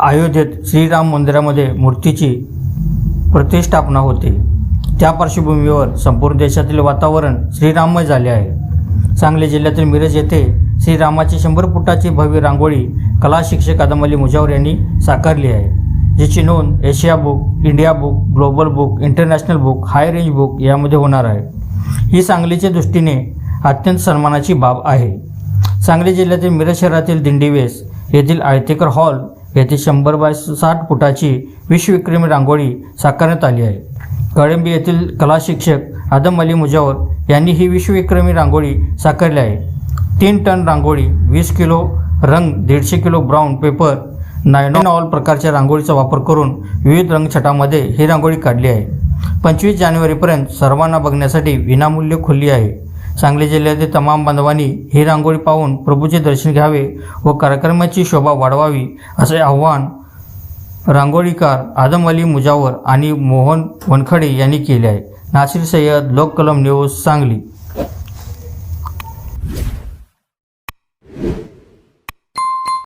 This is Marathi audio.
अयोध्येत श्रीराम मंदिरामध्ये मूर्तीची प्रतिष्ठापना होते. त्या पार्श्वभूमीवर संपूर्ण देशातील वातावरण श्रीराममय झाले आहे. सांगली जिल्ह्यातील मिरज येथे श्रीरामाची शंभर फुटाची भव्य रांगोळी कला शिक्षक आदम अली मुजावर यांनी साकारली आहे. जिची नोंद Asia book India book global book international book high range book यामध्ये होणार आहे. ही सांगलीच्या दृष्टीने अत्यंत सन्मानाची बाब आहे. सांगली जिल्ह्यातील मिरज शहरातील दिंडीवेस येथील आयतेकर हॉल येथे शंभर बाय साठ फुटाची विश्वविक्रमी रांगोळी साकारण्यात आली आहे. कळंबी येथील कला शिक्षक आदम अली मुजावर यांनी ही विश्वविक्रमी रांगोळी साकारली आहे. तीन टन रांगोळी वीस किलो रंग दीडशे किलो ब्राऊन पेपर नायनॉन ऑल प्रकारच्या रांगोळीचा वापर करून विविध रंगछटामध्ये ही रांगोळी काढली आहे. पंचवीस जानेवारीपर्यंत सर्वांना बघण्यासाठी विनामूल्य खुली आहे. सांगली जिल्ह्यातील तमाम बांधवांनी ही रांगोळी पाहून प्रभूचे दर्शन घ्यावे व कार्यक्रमाची शोभा वाढवावी असे आव्हान रांगोळीकार आदम अली मुजावर आणि मोहन वनखडे यांनी केले आहे. नासिर सय्यद लोक कलम न्यूज सांगली.